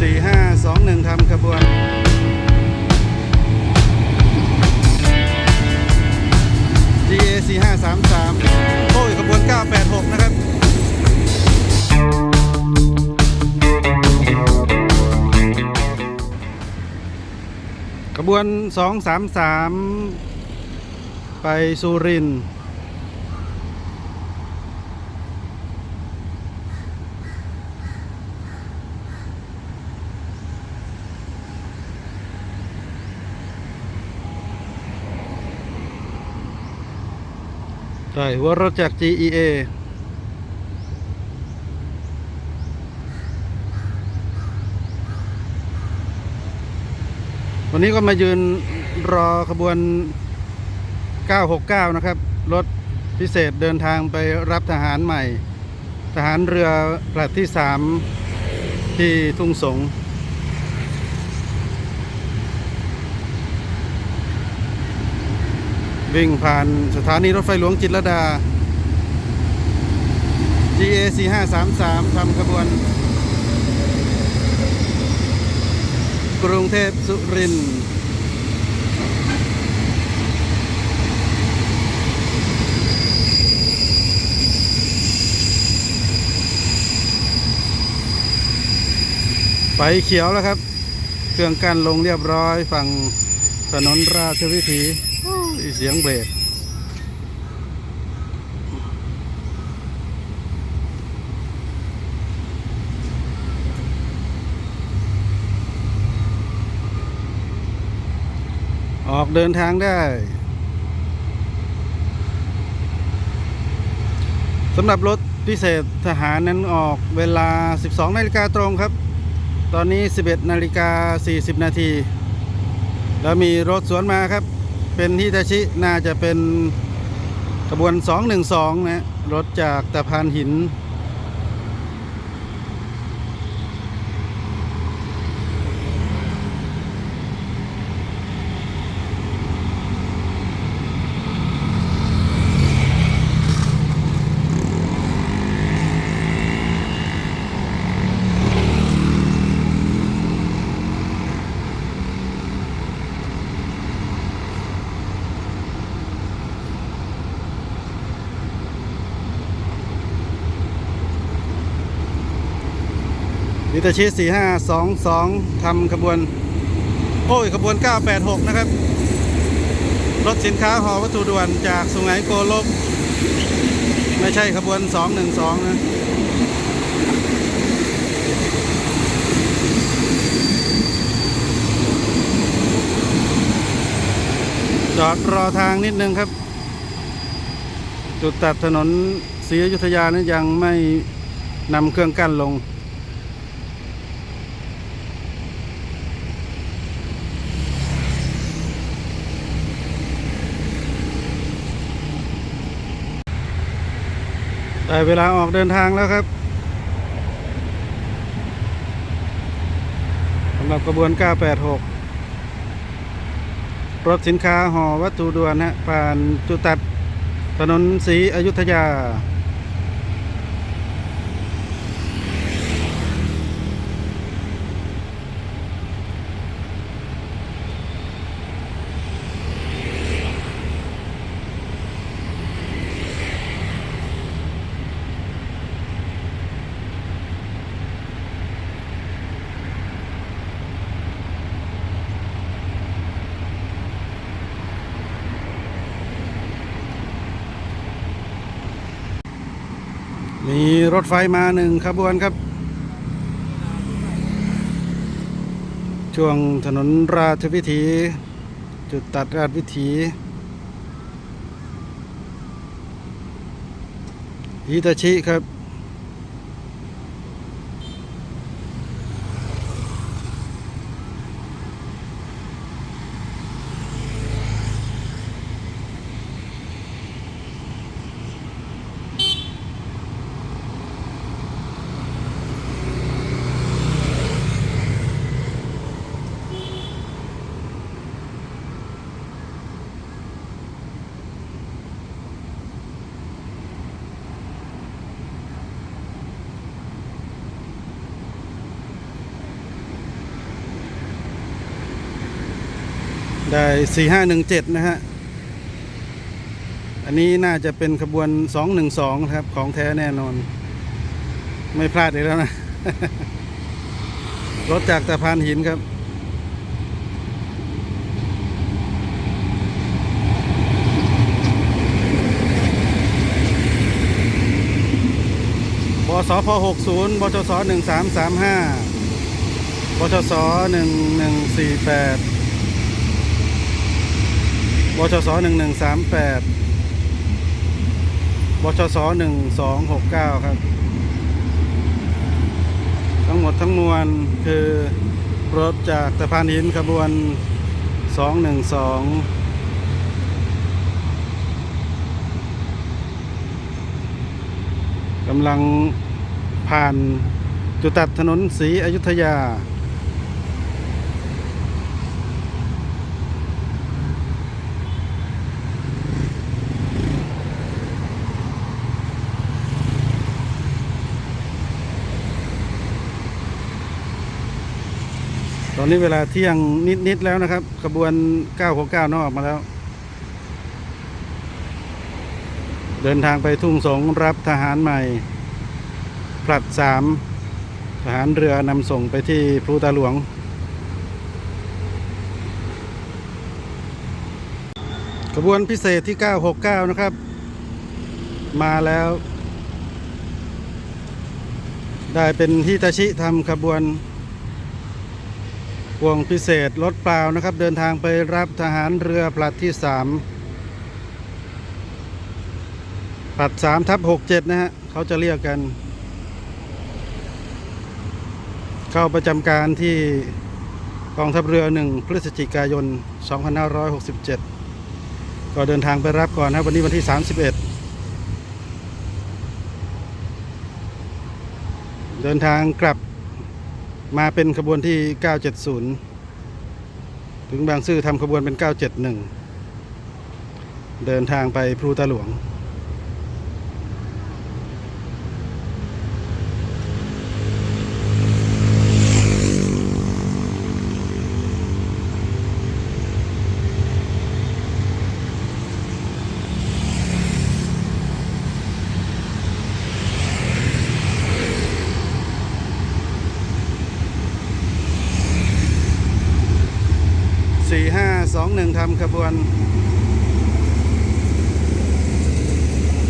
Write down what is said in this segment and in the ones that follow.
สี่ห้าสองหนึ่งทำขบวน GA สี่ห้าสามสามโอ้ยขบวนเก้าแปดหกนะครับขบวนสองสามสามไปสุรินทร์ ใช่หัวรถจาก GEA วันนี้ก็มายืนรอขบวน 969 นะครับ รถพิเศษเดินทางไปรับทหารใหม่ ทหารเรือผลัดที่ 3 ที่ทุ่งสง วิ่งผ่านสถานีรถไฟหลวงจิตรดา GA 4533ทำขบวน กรุงเทพสุรินทร์ไฟเขียวแล้วครับ เครื่องกั้นลงเรียบร้อยฝั่งถนนราชวิถี เสียงเบรกออกเดินทางได้สำหรับรถพิเศษทหารนั้นออกเวลา 12 นาฬิกาตรงครับ ตอนนี้ 11 นาฬิกา 40 นาที แล้วมีรถสวนมาครับ เป็นฮิตาชิน่าจะเป็นขบวน 212 นะรถจากตะพานหิน ตาชิ4522ทำขบวน โอ้ยขบวน 986 นะครับ รถสินค้าหอวัตถุด่วนจากสุไหงโกลก ไม่ใช่ขบวน 212 นะจอดรอทางนิดนึงครับ จุดตัดถนนศรีอยุธยานั้นยังไม่นำเครื่องกั้นลง ได้เวลาออกเดินทางแล้วครับสำหรับกระบวน 986 รถสินค้าห่อวัตถุด่วนฮะผ่านจุดตัดถนนสีอยุธยา มีรถไฟมาหนึ่งขบวนครับ ช่วงถนนราชวิถี จุดตัดราชวิถีฮิตาชิครับ ได้สี่ห้าหนึ่งเจ็ดนะฮะ อันนี้น่าจะเป็นขบวนสองหนึ่งสองครับ ของแท้แน่นอน ไม่พลาดเลยแล้วนะ รถจากตะพานหินครับบสพ60บชส1335บชส1148 บชสหนึ่งหนึ่งสามแปดบชสหนึ่งสองหกเก้าครับ ทั้งหมดทั้งมวลคือรถจากสะพานหินขบวนสองหนึ่งสองกำลังผ่านจุดตัดถนนสีอยุธยา นนี้เวลาเที่ยงนิด ๆ แล้วนะครับขบวน969นอกมาแล้ว เดินทางไปทุ่งสงรับทหารใหม่ ผลัดสามทหารเรือนำส่งไปที่พลูตาหลวง ขบวนพิเศษที่ 969 นะครับ มาแล้ว ได้เป็นฮิตาชิทำขบวน วงพิเศษรถเปล่านะครับ เดินทางไปรับทหารเรือผลัดที่3ผลัด3ทับ67นะฮะเขาจะเรียกกัน เข้าประจำการที่กองทัพเรือ1พฤศจิกายน 2567 ก็เดินทางไปรับก่อนนะวันนี้วันที่ 31เดินทางกลับ มาเป็นขบวนที่ 970 ถึงบางซื่อทำขบวนเป็น 971 เดินทางไปพลูตาหลวง สี่ห้าสองหนึ่งทำขบวน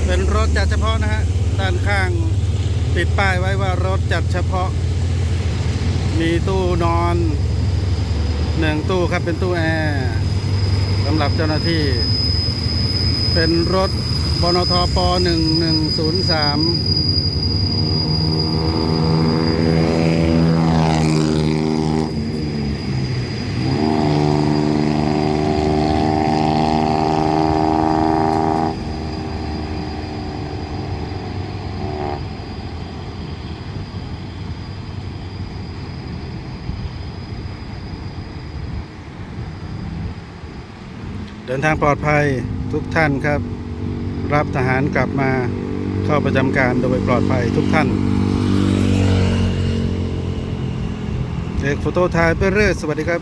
เป็นรถจัดเฉพาะนะฮะ ด้านข้างติดป้ายไว้ว่ารถจัดเฉพาะ มีตู้นอนหนึ่งตู้ครับเป็นตู้แอร์สำหรับเจ้าหน้าที่ เป็นรถบนทปหนึ่งหนึ่งศูนย์สาม นทางปลอดภัยทุกท่านครับ รับทหารกลับมาเข้าประจำการโดยปลอดภัยทุกท่านเอกโฟโต้ถ่ายเปเร่สวัสดีครับ